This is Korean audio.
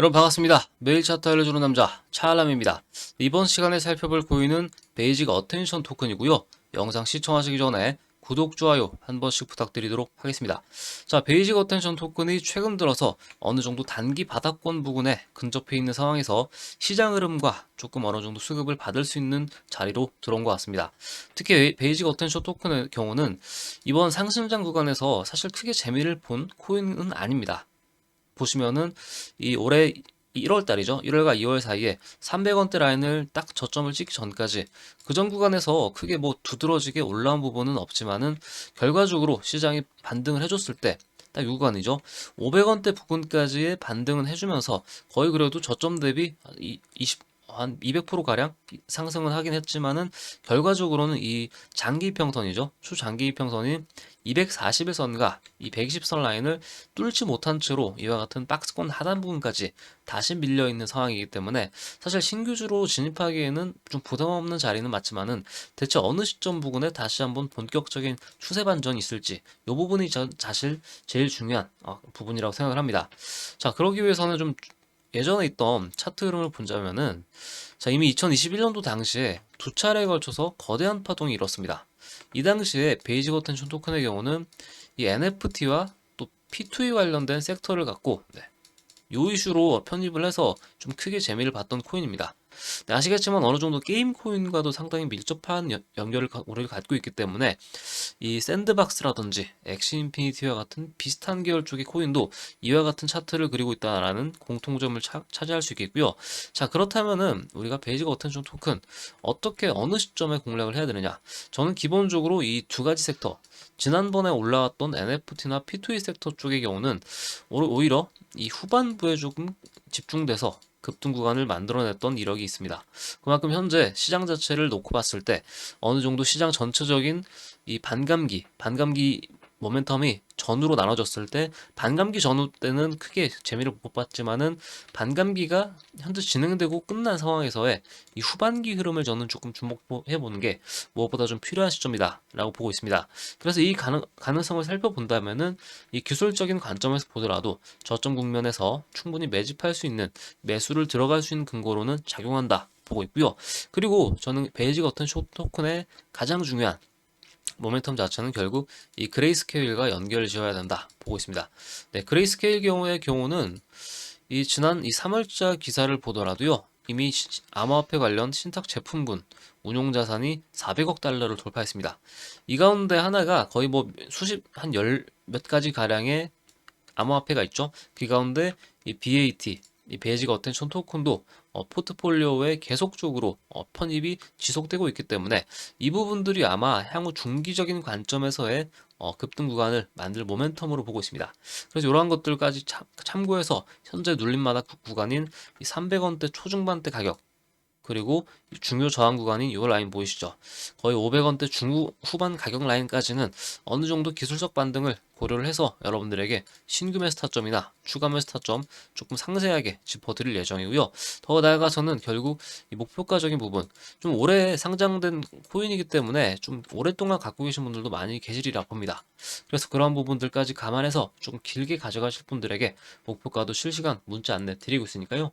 여러분 반갑습니다. 매일 차트 알려주는 남자 차알람입니다. 이번 시간에 살펴볼 코인은 베이직 어텐션 토큰이고요. 영상 시청하시기 전에 구독, 좋아요 한 번씩 부탁드리도록 하겠습니다. 자, 베이직 어텐션 토큰이 최근 들어서 어느 정도 단기 바닥권 부근에 근접해 있는 상황에서 시장 흐름과 조금 어느 정도 수급을 받을 수 있는 자리로 들어온 것 같습니다. 특히 베이직 어텐션 토큰의 경우는 이번 상승장 구간에서 사실 크게 재미를 본 코인은 아닙니다. 보시면은 이 올해 1월 달이죠. 1월과 2월 사이에 300원대 라인을 딱 저점을 찍기 전까지 그 전 구간에서 크게 뭐 두드러지게 올라온 부분은 없지만은 결과적으로 시장이 반등을 해줬을 때딱이 구간이죠. 500원대 부근까지의 반등은 해주면서 거의 그래도 저점 대비 20, 한 200% 가량 상승은 하긴 했지만은 결과적으로는 이 장기 평선이죠. 추장기 평선이 241선과 이 120선 라인을 뚫지 못한 채로 이와 같은 박스권 하단 부분까지 다시 밀려 있는 상황이기 때문에 사실 신규주로 진입하기에는 좀 부담 없는 자리는 맞지만은 대체 어느 시점 부근에 다시 한번 본격적인 추세 반전이 있을지 이 부분이 저, 사실 제일 중요한 어, 부분이라고 생각을 합니다. 자, 그러기 위해서는 좀 예전에 있던 차트 흐름을 본다면은 자 이미 2021년도 당시에 두 차례에 걸쳐서 거대한 파동이 일었습니다. 이 당시에 베이직 어텐션 토큰의 경우는 이 NFT와 또 P2E 관련된 섹터를 갖고 네, 요 이슈로 편입을 해서 좀 크게 재미를 봤던 코인입니다. 네, 아시겠지만 어느 정도 게임 코인과도 상당히 밀접한 연- 연결을 가- 우리를 갖고 있기 때문에 이 샌드박스라든지 엑시 인피니티와 같은 비슷한 계열 쪽의 코인도 이와 같은 차트를 그리고 있다라는 공통점을 차, 차지할 수 있겠고요. 자 그렇다면은 우리가 베이직 어텐션 토큰 어떻게 어느 시점에 공략을 해야 되느냐? 저는 기본적으로 이 두 가지 섹터 지난번에 올라왔던 NFT나 P2E 섹터 쪽의 경우는 오히- 오히려 이 후반부에 조금 집중돼서 급등 구간을 만들어냈던 이력이 있습니다. 그만큼 현재 시장 자체를 놓고 봤을 때 어느 정도 시장 전체적인 이 반감기, 반감기 모멘텀이 전후로 나눠졌을 때 반감기 전후 때는 크게 재미를 못 봤지만은 반감기가 현재 진행되고 끝난 상황에서의 이 후반기 흐름을 저는 조금 주목해 보는 게 무엇보다 좀 필요한 시점이다라고 보고 있습니다. 그래서 이 가능, 가능성을 살펴본다면은 이 기술적인 관점에서 보더라도 저점 국면에서 충분히 매집할 수 있는 매수를 들어갈 수 있는 근거로는 작용한다 보고 있고요. 그리고 저는 베이직 어떤 쇼 토큰의 가장 중요한 모멘텀 자체는 결국 이 그레이스케일과 연결을 지어야 된다 보고 있습니다. 네, 그레이스케일 경우의 경우는 이 지난 이 3월자 기사를 보더라도요. 이미 시- 암호화폐 관련 신탁 제품군 운용 자산이 400억 달러를 돌파했습니다. 이 가운데 하나가 거의 뭐 수십 한 열 몇 가지 가량의 암호화폐가 있죠. 그 가운데 이 BAT, 이 베이직 어텐 션 토큰도 어, 포트폴리오에 계속적으로 어, 편입이 지속되고 있기 때문에 이 부분들이 아마 향후 중기적인 관점에서의 어, 급등 구간을 만들 모멘텀으로 보고 있습니다. 그래서 이러한 것들까지 참, 참고해서 현재 눌림마다 구- 구간인 이 300원대 초중반대 가격 그리고 이 중요 저항 구간인 이 라인 보이시죠? 거의 500원대 중후반 가격 라인까지는 어느 정도 기술적 반등을 고려를 해서 여러분들에게 신규 매수 타점이나 추가 매수 타점 조금 상세하게 짚어드릴 예정이고요. 더 나아가서는 결국 이 목표가적인 부분 좀 오래 상장된 코인이기 때문에 좀 오랫동안 갖고 계신 분들도 많이 계시리라 봅니다. 그래서 그런 부분들까지 감안해서 좀 길게 가져가실 분들에게 목표가도 실시간 문자 안내 드리고 있으니까요.